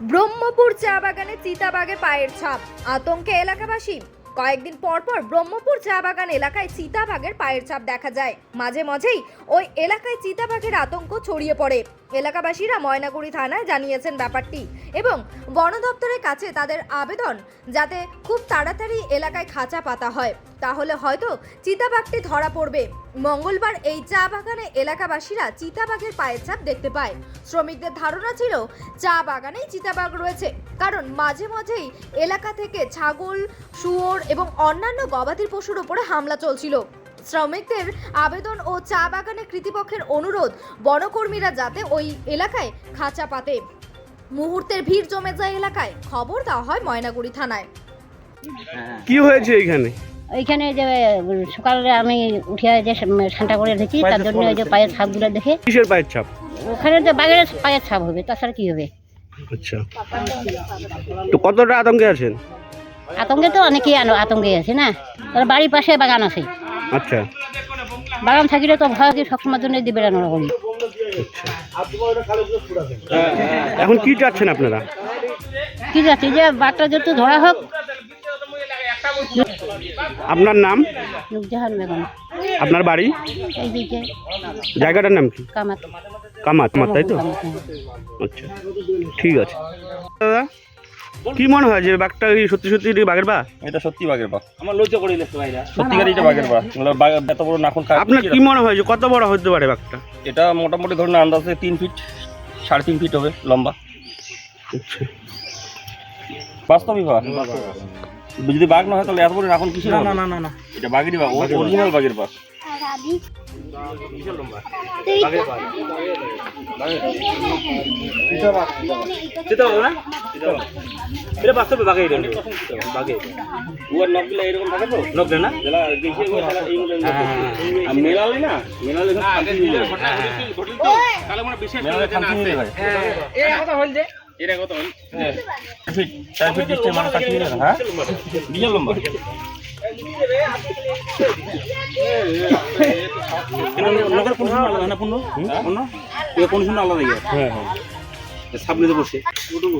ব্রহ্মপুর চা বাগানে চিতাবাঘের পায়ের ছাপ। আতঙ্কে এলাকাবাসী। কয়েকদিন পর পর ব্রহ্মপুর চা বাগান এলাকায় চিতাবাঘের পায়ের ছাপ দেখা যায়। মাঝে মাঝেই ওই এলাকায় চিতাবাঘের আতঙ্ক ছড়িয়ে পড়ে। এলাকাবাসীরা ময়নাগুড়ি থানায় জানিয়েছেন ব্যাপারটি এবং বন দপ্তরের কাছে তাদের আবেদন যাতে খুব তাড়াতাড়ি এলাকায় খাঁচা পাতা হয়। তাহলে হয়তো চিতাবাঘটি ধরা পড়বে। মঙ্গলবার এই চা বাগানে এলাকাবাসীরা চিতাবাঘের পায়ের ছাপ দেখতে পায়। শ্রমিকদের ধারণা ছিল, চা বাগানেই চিতাবাঘ রয়েছে। কারণ মাঝে মাঝেই এলাকা থেকে ছাগল, শুয়োর এবং অন্যান্য গবাদি পশুর উপরে হামলা চলছিল। শ্রমিকদের আবেদন ও চা বাগানে কৃতিপক্ষের অনুরোধ। বনকর্মীরা যাতে ওই এলাকায় খাঁচা পাতে। মুহূর্তের ভিড় জমে যায় এলাকায়। খবর দেওয়া হয় ময়নাগুড়ি থানায়। কি হয়েছে এখানে? ওইখানে যে সকালে আমি উঠে যে ঠান্ডা করে দেখি তার জন্য ওই যে পায়ের ছাপগুলো দেখে। কিসের পায়ের ছাপ? ওখানে তো বাঘের পায়ের ছাপ হবে তাছাড়া কি হবে? আচ্ছা। তো কতটা আতঙ্কে আছেন? আতঙ্কে তো অনেকেই আনো- আতঙ্কে আছে না? তার বাড়ির পাশে বাগান আছে। আচ্ছা। বাগান থাকিলে তো ভয় কি সবসময়ের জন্য দিয়ে বেড়ানো করি এখন কি চাচ্ছেন আপনারা? কি যাচ্ছে যে বাঘটা যত ধরা হোক। আপনার নাম? নুরজাহান বেগম। আপনার বাড়ি? জায়গাটার নাম কি? কামাত। কামাত কামাত তাই তো? হ্যাঁ। আচ্ছা ঠিক আছে। দাদা কি মনে হয় যে বাঘটা কি সত্যি সত্যি এটি বাঘের বা? এটা সত্যি বাঘের বাঘ আমার লজ্জা করে সত্যিকার এটা। বাঘের বাঘ এগুলো বাঘ এত বড় নাখন খায় আপনার কি মনে হয় যে কত বড় হতে পারে বাঘটা? এটা মোটামুটি ধরুন আন্দাজে তিন ফিট সাড়ে তিন ফিট হবে লম্বা। বাস্তবই বাঘ যদি বাঘ না হয় তাহলে এত বড় নাখন কিসের না না না না এটা বাঘেরই বাঘ অরিজিনাল বাঘের বাঘ এটা বাস্তবে বাঘে। বাঘে উয়ার নখগুলো এরকম থাকে তো? না? আর মেলালে না মেলালে মানে হ্যাঁ বিশাল লম্বা। নগর কোন সময় আলাদা না পূর্ণ পূর্ণ কোন সময় আলাদা গিয়ে হ্যাঁ হ্যাঁ সামনে বসে ওটুকু